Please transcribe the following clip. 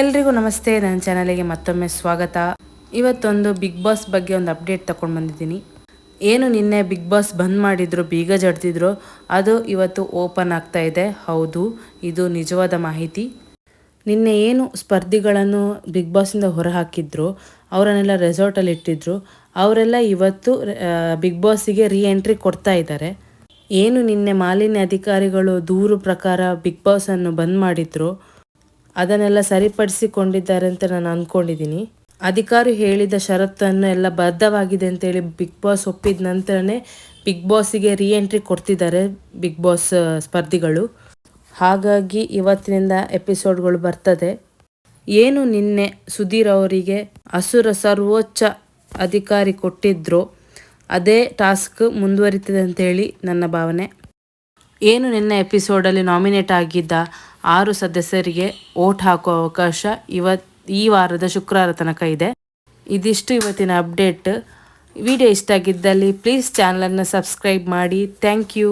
ಎಲ್ರಿಗೂ ನಮಸ್ತೆ, ನನ್ನ ಚಾನಲಿಗೆ ಮತ್ತೊಮ್ಮೆ ಸ್ವಾಗತ. ಇವತ್ತೊಂದು ಬಿಗ್ ಬಾಸ್ ಬಗ್ಗೆ ಒಂದು ಅಪ್ಡೇಟ್ ತಗೊಂಡು ಬಂದಿದ್ದೀನಿ. ಏನು ನಿನ್ನೆ ಬಿಗ್ ಬಾಸ್ ಬಂದ್ ಮಾಡಿದ್ರು, ಬೀಗ ಜಡ್ತಿದ್ರು ಅದು ಇವತ್ತು ಓಪನ್ ಆಗ್ತಾ ಇದೆ. ಹೌದು, ಇದು ನಿಜವಾದ ಮಾಹಿತಿ. ನಿನ್ನೆ ಏನು ಸ್ಪರ್ಧಿಗಳನ್ನು ಬಿಗ್ ಬಾಸಿಂದ ಹೊರಹಾಕಿದ್ರು, ಅವರನ್ನೆಲ್ಲ ರೆಸಾರ್ಟಲ್ಲಿ ಇಟ್ಟಿದ್ರು, ಅವರೆಲ್ಲ ಇವತ್ತು ಬಿಗ್ ಬಾಸಿಗೆ ರೀ ಎಂಟ್ರಿ ಕೊಡ್ತಾ ಇದ್ದಾರೆ. ಏನು ನಿನ್ನೆ ಮಾಲಿನ್ಯ ಅಧಿಕಾರಿಗಳು ದೂರು ಪ್ರಕಾರ ಬಿಗ್ ಬಾಸನ್ನು ಬಂದ್ ಮಾಡಿದ್ರು ಅದನ್ನೆಲ್ಲ ಸರಿಪಡಿಸಿಕೊಂಡಿದ್ದಾರೆ ಅಂತ ನಾನು ಅಂದ್ಕೊಂಡಿದ್ದೀನಿ. ಅಧಿಕಾರಿ ಹೇಳಿದ ಷರತ್ತನ್ನು ಎಲ್ಲ ಬದ್ಧವಾಗಿದೆ ಅಂತೇಳಿ ಬಿಗ್ ಬಾಸ್ ಒಪ್ಪಿದ ನಂತರನೇ ಬಿಗ್ ಬಾಸಿಗೆ ರೀ ಎಂಟ್ರಿ ಕೊಡ್ತಿದ್ದಾರೆ ಬಿಗ್ ಬಾಸ್ ಸ್ಪರ್ಧಿಗಳು. ಹಾಗಾಗಿ ಇವತ್ತಿನಿಂದ ಎಪಿಸೋಡ್ಗಳು ಬರ್ತದೆ. ಏನು ನಿನ್ನೆ ಸುಧೀರ್ ಅವರಿಗೆ ಅಸುರ ಸರ್ವೋಚ್ಚ ಅಧಿಕಾರಿ ಕೊಟ್ಟಿದ್ರು ಅದೇ ಟಾಸ್ಕ್ ಮುಂದುವರಿತದೆ ಅಂತೇಳಿ ನನ್ನ ಭಾವನೆ. ಏನು ನಿನ್ನೆ ಎಪಿಸೋಡಲ್ಲಿ ನಾಮಿನೇಟ್ ಆಗಿದ್ದ ಆರು ಸದಸ್ಯರಿಗೆ ಓಟ್ ಹಾಕುವ ಅವಕಾಶ ಇವತ್ತು ಈ ವಾರದ ಶುಕ್ರವಾರ ತನಕ ಇದೆ. ಇದಿಷ್ಟು ಇವತ್ತಿನ ಅಪ್ಡೇಟ್. ವಿಡಿಯೋ ಇಷ್ಟ ಆಗಿದ್ದಲ್ಲಿ ಪ್ಲೀಸ್ ಚಾನಲನ್ನು ಸಬ್ಸ್ಕ್ರೈಬ್ ಮಾಡಿ. Thank you.